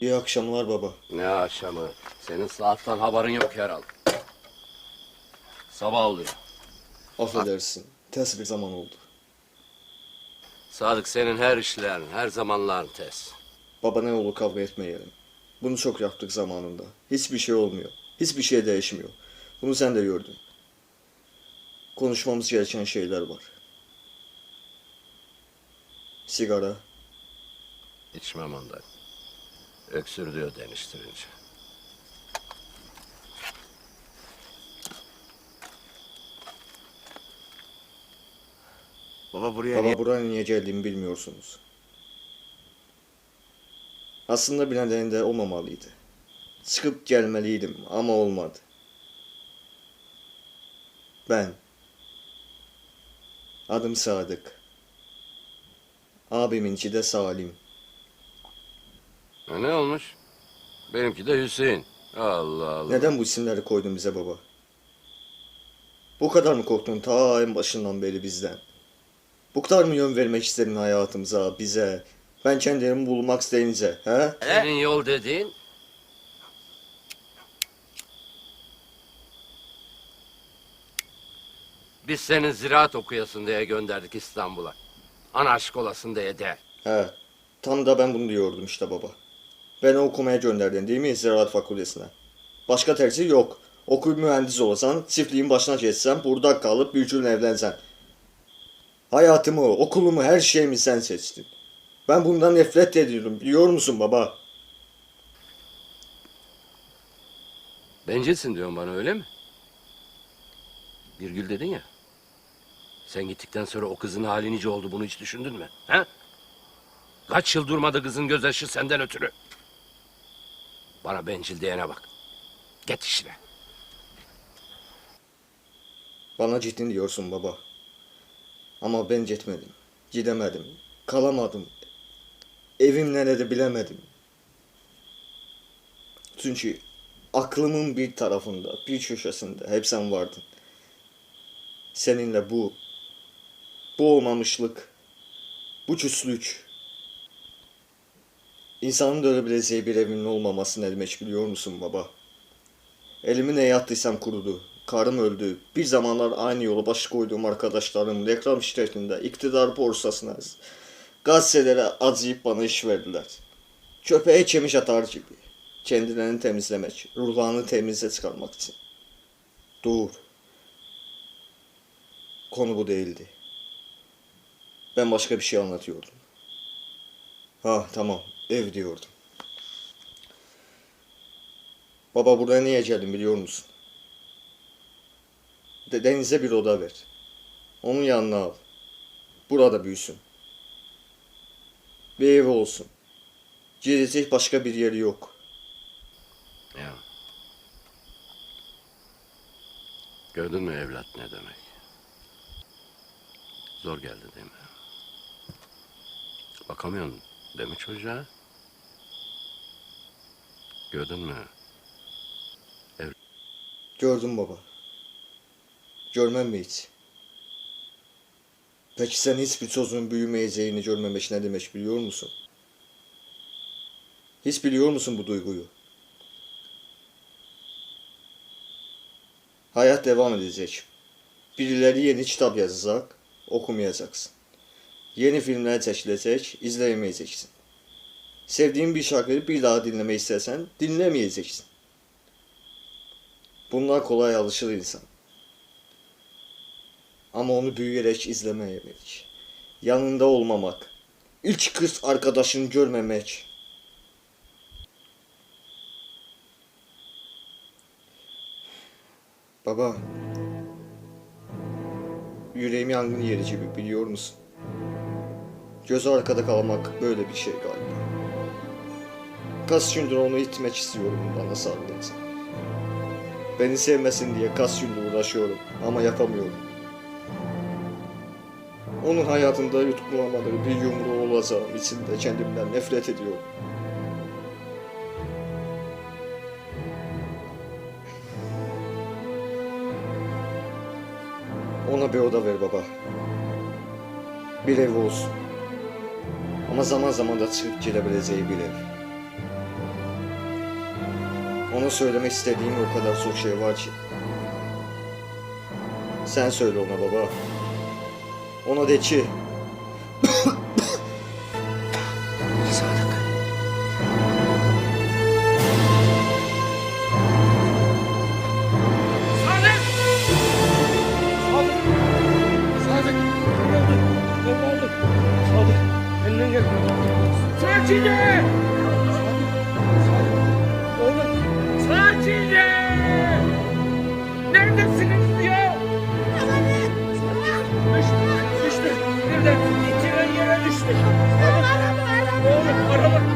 İyi akşamlar baba. Ne akşamı? Senin saatten haberin yok herhalde. Sabah oluyor. Affedersin. Ters bir zaman oldu. Sadık senin her işlerin, her zamanların tez. Baba ne olur kavga etmeyelim. Bunu çok yaptık zamanında. Hiçbir şey olmuyor. Hiçbir şey değişmiyor. Bunu sen de gördün. Konuşmamız gereken şeyler var. Sigara. İçmem ondan. Öksürdüyor deniştirince. Baba buraya Baba niye? buraya niye geldiğimi bilmiyorsunuz. Aslında bir nedeni de olmamalıydı. Çıkıp gelmeliydim ama olmadı. Ben. Adım Sadık. Abiminki de Salim. Ha, ne olmuş? Benimki de Hüseyin. Allah Allah. Neden bu isimleri koydun bize baba? Bu kadar mı korktun ta en başından beri bizden? Bu kadar mı yön vermek istedin hayatımıza, bize? Ben kendimi bulmak isteyince, he? Senin yol dediğin Biz seni ziraat okuyasın diye gönderdik İstanbul'a. Ana aşık olasın diye de. He, tam da ben bunu diyordum işte baba. Beni okumaya gönderdin değil mi Ziraat Fakültesine? Başka tercih yok. Okuyup mühendis olasan, çiftliğin başına geçsen, burada kalıp büyücünle evlensen. Hayatımı, okulumu, her şeyimi sen seçtin. Ben bundan nefret ediyorum, biliyor musun baba? Bencilsin diyorsun bana öyle mi? Bir gül dedin ya. Sen gittikten sonra o kızın hali nice oldu bunu hiç düşündün mü? Ha? Kaç yıl durmadı kızın gözyaşı senden ötürü. Bana bencil diyene bak. Git işine. Bana ciddi diyorsun baba. Ama ben gitmedim. Gidemedim. Kalamadım. Evim nerede bilemedim. Çünkü aklımın bir tarafında, bir köşesinde hep sen vardın. Seninle bu, bu olmamışlık, bu küslük, insanın da ölebileceği bir evinin olmaması ne demek biliyor musun baba? Elimi neye attıysam kurudu. Karım öldü. Bir zamanlar aynı yolu baş koyduğum arkadaşlarım reklam şirketinde iktidar borsasına gazetelere acıyıp bana iş verdiler. Köpeğe çemiş atar gibi. Kendilerini temizlemek, ruhlarını temize çıkarmak için. Dur. Konu bu değildi. Ben başka bir şey anlatıyordum. Ha tamam, ev diyordum. Baba buraya niye geldim biliyor musun? De- Deniz'e bir oda ver. Onun yanına al. Burada büyüsün. Bir evi olsun. Gidecek başka bir yeri yok. Ya. Gördün mü evlat ne demek? Zor geldi değil mi? Bakamıyorsun değil mi çocuğa? Gördün mü? Gördüm baba. Görmem mi hiç? Peki sen hiçbir çocuğun büyümeyeceğini görmemek ne demek biliyor musun? Hiç biliyor musun bu duyguyu? Hayat devam edecek. Birileri yeni kitap yazacak, okumayacaksın. Yeni filmler çekilecek, izleyemeyeceksin. Sevdiğin bir şarkıyı bir daha dinlemek istersen dinlemeyeceksin. Bunlar kolay alışır insan. Ama onu büyüyerek izlemeyemek. Yanında olmamak. İlk kız arkadaşını görmemek. Baba. Yüreğim yangın yeri gibi biliyor musun? Göz arkada kalmak böyle bir şey galiba. Kaç gündür onu itmek istiyorum bana sarılınca. Beni sevmesin diye kaç gündür uğraşıyorum ama yapamıyorum. Onun hayatında yutkunamadığı bir yumruğu olacağım için de kendimden nefret ediyorum. Ona bir oda ver baba. Bir ev olsun. Ama zaman zaman da çıkıp gelebileceği bir ev. Ona söylemek istediğim o kadar çok şey var ki. Sen söyle ona baba. Ona de ki Sakince! Oğlum! Sakince! Neredesiniz ya? Düştü, düştü. Nereden? Yere düştü. Oğlum, araba.